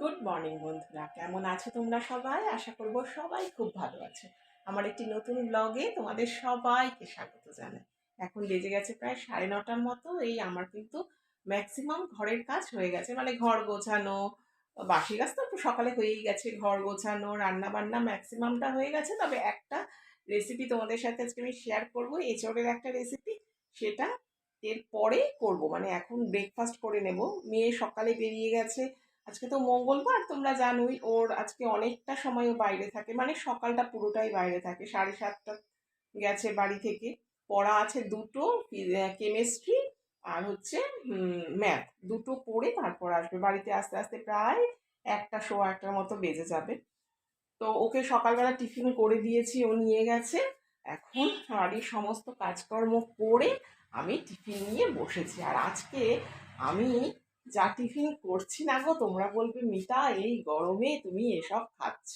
Good morning বন্ধুরা। কেমন আছো তোমরা সবাই? আশা করব সবাই খুব ভালো আছে। আমার একটি নতুন ব্লগে তোমাদের সবাইকে স্বাগত জানাই। এখন বেজে গেছে প্রায় সাড়ে নটার মতো। এই আমার কিন্তু ম্যাক্সিমাম ঘরের কাজ হয়ে গেছে। মানে ঘর গোছানো, বাসি কাজ তো একটু সকালে হয়েই গেছে। ঘর গোছানো রান্না বান্না ম্যাক্সিমামটা হয়ে গেছে। তবে একটা রেসিপি তোমাদের সাথে আজকে আমি শেয়ার করব। এঁচড়ের একটা রেসিপি সেটা এর পরে করব। মানে এখন ব্রেকফাস্ট করে নেব। মেয়ে সকালে বেরিয়ে গেছে। আজকে তো মঙ্গলবার, তোমরা জানোই ওর আজকে অনেকটা সময় বাইরে থাকে মানে সকালটা পুরোটাই বাইরে থাকে, সাড়ে সাতটা গেছে বাড়ি থেকে, পড়া আছে দুটো কেমিস্ট্রি আর হচ্ছে ম্যাথ দুটো পড়ে তারপর আসবে, বাড়িতে আস্তে আস্তে প্রায় একটা শো একটার মতো বেজে যাবে। তো ওকে সকালবেলা টিফিন করে দিয়েছি, ও নিয়ে গেছে, এখন বাড়ির সমস্ত কাজকর্ম করে আমি টিফিন নিয়ে বসেছি। আর আজকে আমি যা টিফিন করছি না গো, তোমরা বলবে, মিতা, এই গরমে তুমি এসব খাচ্ছ?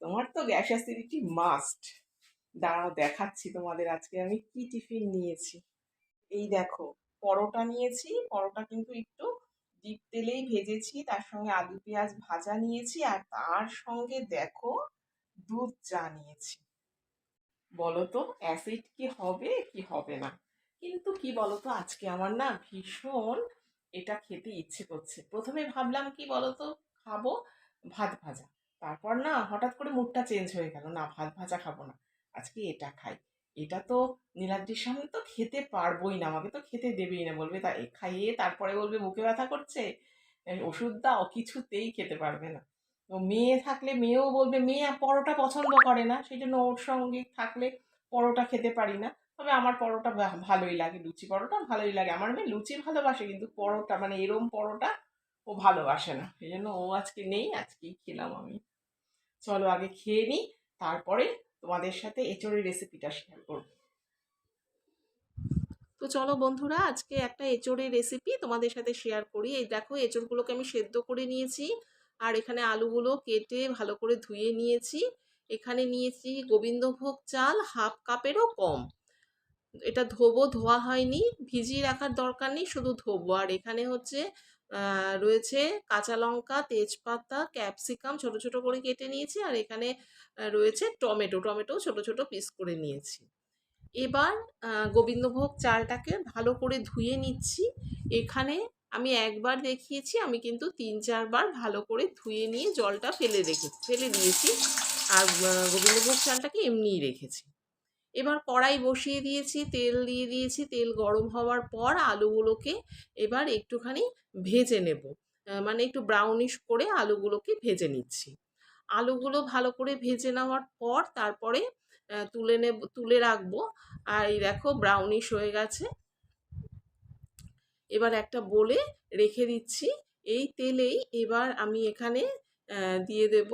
তোমার তো গ্যাস অ্যাসিডিটি মাস্ট। দাঁড়াও, দেখাচ্ছি তোমাদের আজকে আমি কি টিফিন নিয়েছি। এই দেখো, পরোটা নিয়েছি, পরোটা কিন্তু একটু ডিপ তেলেই ভেজেছি, তার সঙ্গে আলু পেঁয়াজ ভাজা নিয়েছি, আর তার সঙ্গে দেখো, দুধ চা নিয়েছি। বলো তো, অ্যাসিড কি হবে কি হবে না? কিন্তু কি বলতো আজকে আমার না ভীষণ এটা খেতে ইচ্ছে করছে। প্রথমে ভাবলাম কি বলতো? খাব ভাত ভাজা। তারপর না হঠাৎ করে মুডটা চেঞ্জ হয়ে গেল। না, ভাত ভাজা খাব না। আজকে এটা খাই। এটা তো নীলাদ্রির সামনে তো খেতে পারবোই না। আমাকে তো খেতে দেবেই না। বলবে, তা খাইয়ে তারপরে বলবে বুকে ব্যথা করছে? ওষুধ দাও, কিছুতেই খেতে পারবে না। তো মেয়ে থাকলে, মেয়েও বলবে, মেয়ে পরোটা পছন্দ করে না। সেই জন্য ওর সঙ্গে থাকলে পরোটা খেতে পারি না। তবে আমার পরোটা ভালোই লাগে, লুচি পরোটা ভালোই লাগে। আমার মেয়ে লুচি ভালোবাসে, কিন্তু পরোটা মানে এরম পরোটা ও ভালোবাসে না। এই জন্য ও আজকে নেই, আজকেই খেলাম আমি। চলো আগে খেয়ে নিই, তারপরে তোমাদের সাথে এঁচড়ের রেসিপিটা শেয়ার করব। তো চলো বন্ধুরা, আজকে একটা এঁচড়ের রেসিপি তোমাদের সাথে শেয়ার করি। এই দেখো, এঁচড়গুলোকে আমি সেদ্ধ করে নিয়েছি, আর এখানে আলুগুলো কেটে ভালো করে ধুয়ে নিয়েছি। এখানে নিয়েছি গোবিন্দভোগ চাল, হাফ কাপেরও কম। এটা ধোবো, ধোয়া হয়নি। ভিজিয়ে রাখার দরকার নেই, শুধু ধোবো। আর এখানে হচ্ছে রয়েছে কাঁচা লঙ্কা, তেজপাতা, ক্যাপসিকাম ছোট ছোট করে কেটে নিয়েছি। আর এখানে রয়েছে টমেটো। টমেটো ছোট ছোট পিস করে নিয়েছি। এবার গোবিন্দভোগ চালটাকে ভালো করে ধুয়ে নিচ্ছি। এখানে আমি একবার দেখিয়েছি, আমি কিন্তু তিন, চারবার ভালো করে ধুয়ে নিয়ে জলটা ফেলে রেখে, ফেলে দিয়েছি। আর গোবিন্দভোগ চালটাকে এমনিই রেখেছি। এবার কড়াই বসিয়ে দিয়েছি, তেল দিয়ে দিয়েছি, তেল গরম হওয়ার পর আলুগুলোকে এবার একটুখানি ভেজে নেব। মানে একটু ব্রাউনিশ করে আলুগুলোকে ভেজে নিচ্ছি। আলুগুলো ভালো করে ভেজে নেওয়ার পর তারপরে তুলে নেব, তুলে রাখব। আর এই দেখো ব্রাউনিশ হয়ে গেছে। এবার একটা বলে রেখে দিচ্ছি। এই তেলেই এবার আমি এখানে দিয়ে দেব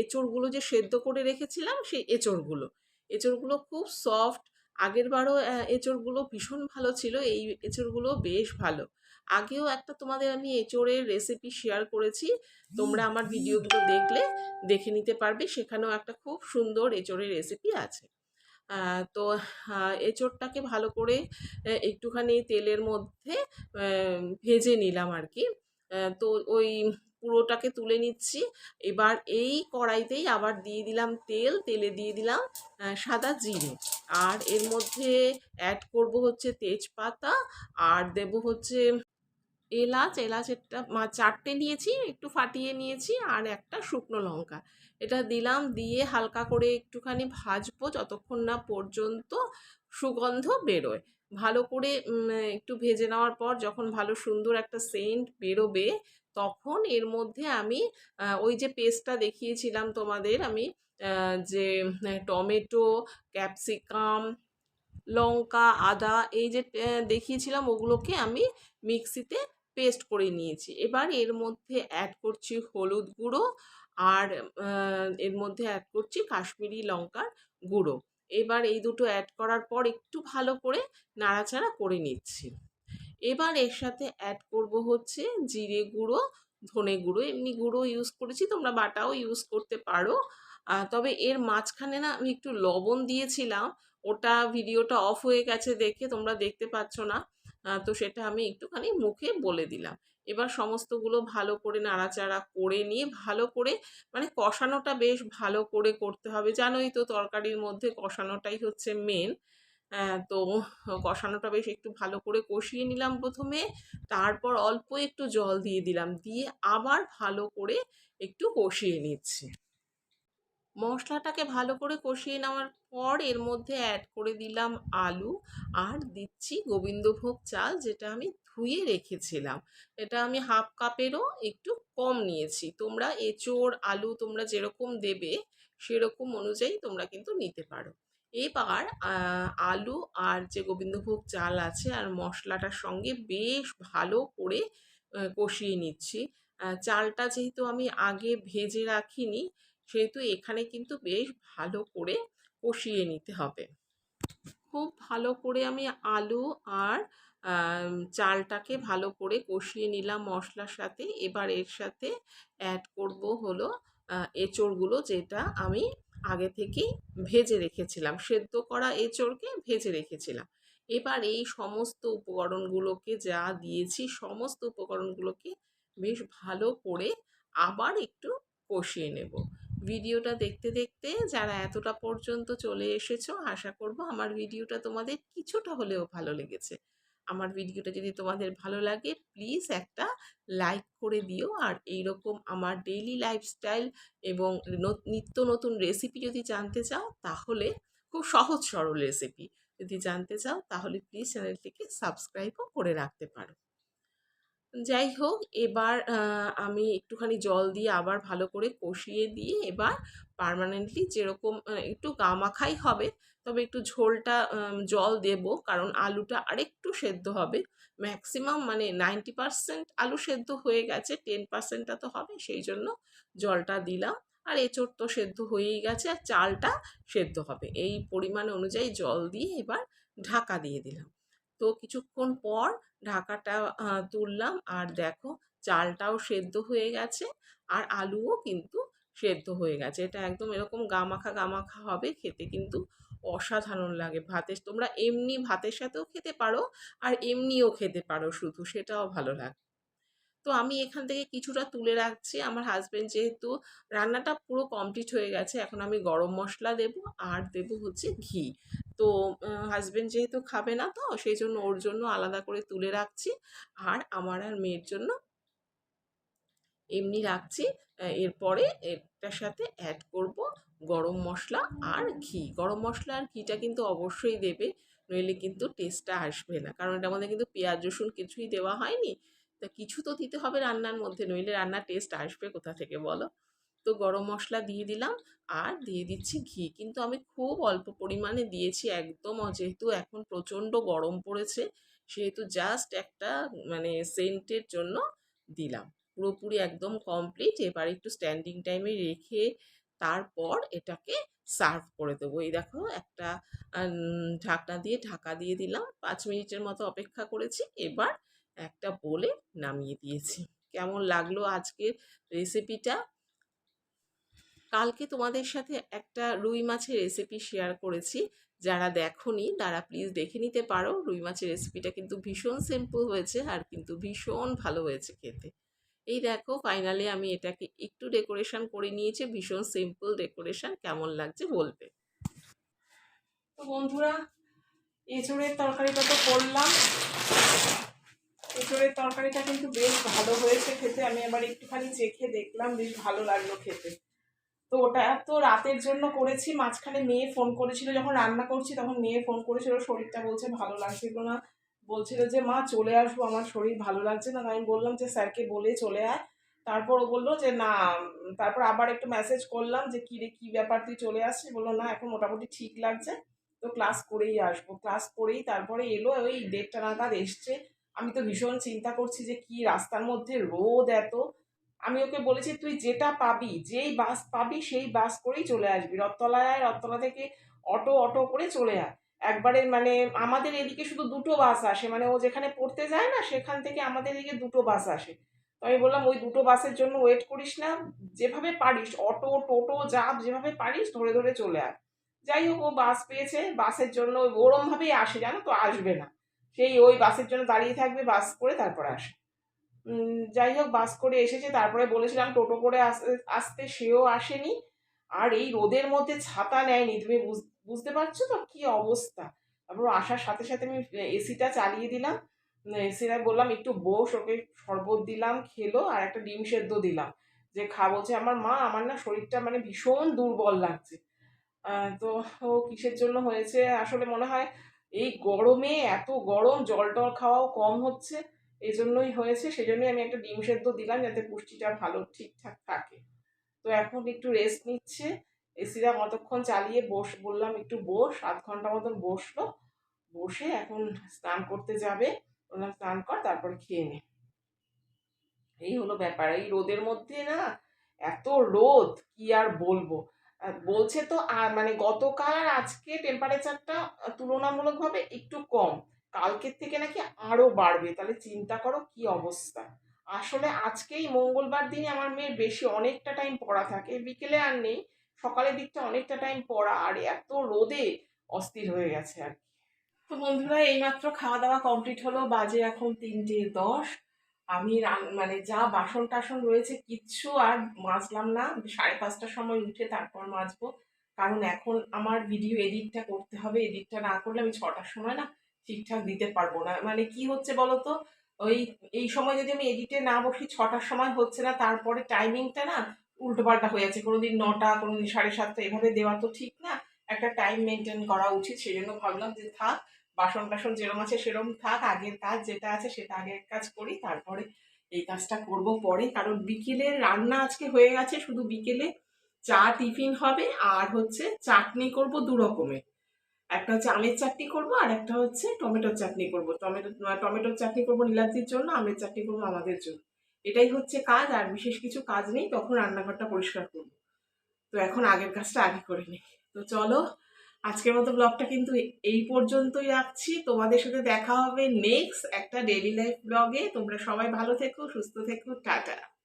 এঁচড়গুলো যে সেদ্ধ করে রেখেছিলাম সেই এঁচড়গুলো। এঁচড়গুলো খুব সফট আগের বারও এঁচড়গুলো ভীষণ ভালো ছিল, এই এঁচড়গুলো বেশ ভালো। আগেও একটা তোমাদের আমি এঁচড়ের রেসিপি শেয়ার করেছি, তোমরা আমার ভিডিওগুলো দেখলে, দেখে নিতে পারবে, সেখানেও একটা খুব সুন্দর এঁচড়ের রেসিপি আছে। তো এঁচড়টাকে ভালো করে একটুখানি তেলের মধ্যে ভেজে নিলাম আর কি। তো ওই পুরোটাকে তুলে নিচ্ছি। এবার এই কড়াইতেই আবার দিয়ে দিলাম তেল, তেলে দিয়ে দিলাম সাদা জিরে। আর এর মধ্যে অ্যাড করব হচ্ছে তেজপাতা, আর দেব হচ্ছে এলাচ। এলাচ একটা চারটে নিয়েছি, একটু ফাটিয়ে নিয়েছি, আর একটা শুকনো লঙ্কা। এটা দিলাম, দিয়ে হালকা করে একটুখানি ভাজবো যতক্ষণ না পর্যন্ত সুগন্ধ বেরোয়। ভালো করে একটু ভেজে নেওয়ার পর যখন ভালো সুন্দর একটা সেন্ট বেরোবে, তখন এর মধ্যে আমি ওই যে পেস্টটা দেখিয়েছিলাম তোমাদের, আমি যে টমেটো ক্যাপসিকাম লঙ্কা, আদা, এই যে দেখিয়েছিলাম ওগুলোকে আমি মিক্সিতে পেস্ট করে নিয়েছি। এবার এর মধ্যে অ্যাড করছি হলুদ গুঁড়ো আর এর মধ্যে অ্যাড করছি কাশ্মীরি লঙ্কার গুঁড়ো। এবার এই দুটো অ্যাড করার পর একটু ভালো করে নাড়াচাড়া করে নিচ্ছি। এবার এর সাথে অ্যাড করব হচ্ছে জিরে গুঁড়ো, ধনে গুঁড়ো। এমনি গুঁড়ো ইউজ করেছি, তোমরা বাটাও ইউজ করতে পারো। তবে এর মাঝখানে না আমি একটু লবণ দিয়েছিলাম। ওটা ভিডিওটা অফ হয়ে গেছে দেখে তোমরা দেখতে পাচ্ছ না। তো সেটা আমি একটুখানি মুখে বলে দিলাম। এবার সমস্তগুলো ভালো করে নাড়াচাড়া করে নিয়ে, ভালো করে মানে কষানোটা বেশ ভালো করে করতে হবে। জানোই তো তরকারির মধ্যে কষানোটাই হচ্ছে মেন তো কষানোটা বেশ একটু ভালো করে কষিয়ে নিলাম প্রথমে। তারপর অল্প একটু জল দিয়ে দিলাম। দিয়ে আবার ভালো করে একটু কষিয়ে নিচ্ছি। মশলাটাকে ভালো করে কষিয়ে নেওয়ার পর এর মধ্যে অ্যাড করে দিলাম আলু আর দিচ্ছি গোবিন্দভোগ চাল যেটা আমি ধুয়ে রেখেছিলাম। এটা আমি হাফ কাপেরও একটু কম নিয়েছি। তোমরা এঁচোড়, আলু তোমরা যেরকম দেবে সেরকম অনুযায়ী তোমরা কিন্তু নিতে পারো। এবার আলু আর যে গোবিন্দভোগ চাল আছে আর মশলাটার সঙ্গে বেশ ভালো করে কষিয়ে নিচ্ছি। চালটা যেহেতু আমি আগে ভেজে রাখিনি সেহেতু এখানে কিন্তু বেশ ভালো করে কষিয়ে নিতে হবে। খুব ভালো করে আমি আলু আর চালটাকে ভালো করে কষিয়ে নিলাম মশলার সাথে। এবার এর সাথে অ্যাড করব হলো এঁচড়গুলো যেটা আমি আগে থেকেই ভেজে রেখেছিলাম। সেদ্ধ করা এঁচড়কে ভেজে রেখেছিলাম। এবার এই সমস্ত উপকরণগুলোকে যা দিয়েছি, সমস্ত উপকরণগুলোকে বেশ ভালো করে আবার একটু কষিয়ে নেব। ভিডিওটা দেখতে দেখতে যারা এতটা পর্যন্ত চলে এসেছ, আশা করব আমার ভিডিওটা তোমাদের কিছুটা হলেও ভালো লেগেছে। আমার ভিডিওটা যদি তোমাদের ভালো লাগে প্লিজ একটা লাইক করে দিও। আর এই রকম আমার ডেইলি লাইফস্টাইল এবং নিত্য নতুন রেসিপি যদি জানতে চাও, তাহলে খুব সহজ সরল রেসিপি যদি জানতে চাও, তাহলে প্লিজ চ্যানেলটিকে সাবস্ক্রাইবও করে রাখতে পারো। যাই হোক, এবার আমি একটুখানি জল দিয়ে আবার ভালো করে কষিয়ে দিয়ে এবার পারমানেন্টলি যেরকম একটু গামাখাই হবে, তবে একটু ঝোলটা জল দেব, কারণ আলুটা আরেকটু সেদ্ধ হবে। ম্যাক্সিমাম মানে নাইনটি পারসেন্ট আলু সেদ্ধ হয়ে গেছে টেন পার্সেন্টটা তো হবে, সেই জন্য জলটা দিলাম। আর এঁচোড় তো সেদ্ধ হয়েই গেছে, আর চালটা সেদ্ধ হবে। এই পরিমাণ অনুযায়ী জল দিয়ে এবার ঢাকা দিয়ে দিলাম। তো কিছুক্ষণ পর ঢাকাটা তুললাম। আর দেখো, চালটাও সেদ্ধ হয়ে গেছে আর আলুও কিন্তু সেদ্ধ হয়ে গেছে। এটা একদম এরকম গামাখা গামাখা হবে খেতে কিন্তু অসাধারণ লাগে ভাতের। তোমরা এমনি ভাতের সাথেও খেতে পারো আর এমনিও খেতে পারো শুধু, সেটাও ভালো লাগে। তো আমি এখান থেকে কিছুটা তুলে রাখছি। আমার হাজব্যান্ড যেহেতু রান্নাটা পুরো কমপ্লিট হয়ে গেছে, এখন আমি গরম মশলা দেব আর দেব হচ্ছে ঘি। তো হাজব্যান্ড যেহেতু খাবে না তো সেই জন্য ওর জন্য আলাদা করে তুলে রাখছি। আর আমার আর মেয়ের জন্য এমনি রাখছি। এরপরে এটার সাথে অ্যাড করব গরম মশলা আর ঘি। গরম মশলা আর ঘিটা কিন্তু অবশ্যই দেবে, নইলে কিন্তু টেস্টটা আসবে না। কারণ এটার মধ্যে কিন্তু পেঁয়াজ, রসুন কিছুই দেওয়া হয়নি। তা কিছু তো দিতে হবে রান্নার মধ্যে, নইলে রান্নার টেস্ট আসবে কোথা থেকে বলো? তো গরম মশলা দিয়ে দিলাম আর দিয়ে দিচ্ছি ঘি। কিন্তু আমি খুব অল্প পরিমাণে দিয়েছি একদম যেহেতু এখন প্রচণ্ড গরম পড়েছে, সেহেতু জাস্ট একটা মানে সেন্টের জন্য দিলাম। পুরোপুরি একদম কমপ্লিট এবার একটু স্ট্যান্ডিং টাইমে রেখে তারপর এটাকে সার্ভ করে দেবো। এই দেখো একটা ঢাকনা দিয়ে ঢাকা দিয়ে দিলাম। পাঁচ মিনিটের মতো অপেক্ষা করেছি। এবার একটা বলে নামিয়ে দিয়েছি। কেমন লাগল আজকের রেসিপিটা কালকে তোমাদের সাথে একটা রুই মাছের রেসিপি শেয়ার করেছি। যারা দেখনি, তারা প্লিজ দেখে নিতে পারো। রুই মাছের রেসিপিটা কিন্তু ভীষণ সিম্পল হয়েছে আর কিন্তু ভীষণ ভালো হয়েছে খেতে। এই দেখো ফাইনালি আমি এটাকে একটু ডেকোরেশন করে নিয়েছি। ভীষণ সিম্পল ডেকোরেশন কেমন লাগছে বলবে? তো বন্ধুরা, এঁচড়ের তরকারিটা তো করলাম। এঁচড়ের তরকারিটা কিন্তু বেশ ভালো হয়েছে খেতে। আমি আবার একটুখানি চেখে দেখলাম, বেশ ভালো লাগল খেতে। তো ওটা তো রাতের জন্য করেছি, মাঝখানে মেয়ে ফোন করেছিল, যখন রান্না করছি তখন মেয়ে ফোন করেছিল, শরীরটা বলছে ভালো লাগছিল না বলছিল যে, মা, চলে আসব, আমার শরীর ভালো লাগছে না। আমি বললাম যে, স্যারকে বলে চলে আয়। তারপর ও বলল যে, না। তারপর আবার একটু মেসেজ করলাম যে, কী রে, কী ব্যাপার? তুই চলে আসছিস? বলল, না, এখন মোটামুটি ঠিক লাগছে, তো ক্লাস করেই আসব। ক্লাস করেই তারপরে এলো, ওই দেড়টা নাগাদ এসছে। আমি তো ভীষণ চিন্তা করছি যে, কি রাস্তার মধ্যে রোদ এত। আমি ওকে বলেছি, তুই যেটা পাবি, যেই বাস পাবি, সেই বাস করেই চলে আসবি। রথতলায় আয়, রথতলা থেকে অটো অটো করে চলে আয়। একবারে মানে আমাদের এদিকে শুধু দুটো বাস আসে মানে ও যেখানে পড়তে যায় না, সেখান থেকে আমাদের এদিকে দুটো বাস আসে। তো আমি বললাম, ওই দুটো বাসের জন্য ওয়েট করিস না, যেভাবে পারিস, অটো, টোটো যাব যেভাবে পারিস, ধরে ধরে চলে আয়। যাই হোক, ও বাস পেয়েছে, বাসের জন্য ওরমভাবেই আসে, জানো তো, আসবে না। সেই ওই বাসের জন্য দাঁড়িয়ে থাকবে, বাস করে তারপর আসে। যাই হোক, বাস করে এসেছে। তারপরে বলেছিলাম টোটো করে আসতে, সেও আসেনি। আর এই রোদের মধ্যে ছাতা নেয়নি। তুমি বুঝ- বুঝতে পারছ তো কি অবস্থা? তারপর আসার সাথে সাথে আমি এসিটা চালিয়ে দিলাম। এসিটা বললাম, একটু বস, ওকে শরবত দিলাম, খেলো, আর একটা ডিম সেদ্ধ দিলাম। যে খা, বলছে, আমার মা, আমার না শরীরটা মানে ভীষণ দুর্বল লাগছে। তো ও কিসের জন্য হয়েছে? আসলে মনে হয় এই গরমে এত গরম, জল টল খাওয়াও কম হচ্ছে। এই জন্যই হয়েছে সেই জন্যই আমি একটা ডিম সেদ্ধ দিলাম যাতে পুষ্টিটা ভালো ঠিকঠাক থাকে। তো এখন একটু রেস্ট নিচ্ছে এসিরা কতক্ষণ চালিয়ে বস, বললাম একটু বস, আধ ঘণ্টা মতন বসল। বসে এখন স্নান করতে যাবে বললাম স্নান কর, তারপর খেয়ে নে। এই হলো ব্যাপার, এই রোদের মধ্যে না এত রোদ, কি আর বলব? বলছে তো আর মানে গতকাল আর আজকে টেম্পারেচারটা তুলনামূলকভাবে একটু কম। কালকের থেকে নাকি আরও বাড়বে। তাহলে চিন্তা করো কি অবস্থা। আসলে আজকেই মঙ্গলবার দিনে আমার মেয়ের বেশি অনেকটা টাইম পড়া থাকে। বিকেলে আর নেই, সকালের দিকটা অনেকটা টাইম পড়া, আর এত রোদে অস্থির হয়ে গেছে আর তো বন্ধুরা, এইমাত্র খাওয়া দাওয়া কমপ্লিট হলো, বাজে এখন তিনটে দশ। আমি মানে যা বাসন টাসন রয়েছে, কিচ্ছু আর মাজলাম না। সাড়ে পাঁচটার সময় উঠে তারপর মাজবো। কারণ এখন আমার ভিডিও এডিটটা করতে হবে। এডিটটা না করলে আমি ছটার সময় না ঠিকঠাক দিতে পারব না। মানে কি হচ্ছে বলো তো ওই, এই সময় যদি আমি এডিটে না বসি, ছটার সময় হচ্ছে না, তারপরে টাইমিংটা না উল্টোপাল্টা হয়ে যাচ্ছে। কোনোদিন নটা, কোনোদিন সাড়ে সাতটা, এভাবে দেওয়া তো ঠিক না। একটা টাইম মেনটেন করা উচিত। সেই জন্য ভাবলাম যে থাক বাসন টাসন যেরম আছে সেরম থাক। আগের কাজ যেটা আছে সেটা আগের কাজ করি, তারপরে এই কাজটা করব পরে। কারণ বিকেলে রান্না আজকে হয়ে গেছে। শুধু বিকেলে চা, টিফিন হবে। আর হচ্ছে চাটনি করব দু রকমের একটা হচ্ছে আমের চাটনি করব আর একটা হচ্ছে টমেটোর চাটনি করব। টমেটো টমেটোর চাটনি করব নীলাদ্রির জন্য, আমের চাটনি করব আমাদের জন্য। এটাই হচ্ছে কাজ, আর বিশেষ কিছু কাজ নেই, তখন রান্নাঘরটা পরিষ্কার করব। তো এখন আগের কাজটা আগে করে নিই। তো চলো, আজকের মতো ব্লগটা কিন্তু এই পর্যন্তই রাখছি। তোমাদের সাথে দেখা হবে নেক্সট একটা ডেলি লাইফ ব্লগে। তোমরা সবাই ভালো থেকো, সুস্থ থেকো, টাটা।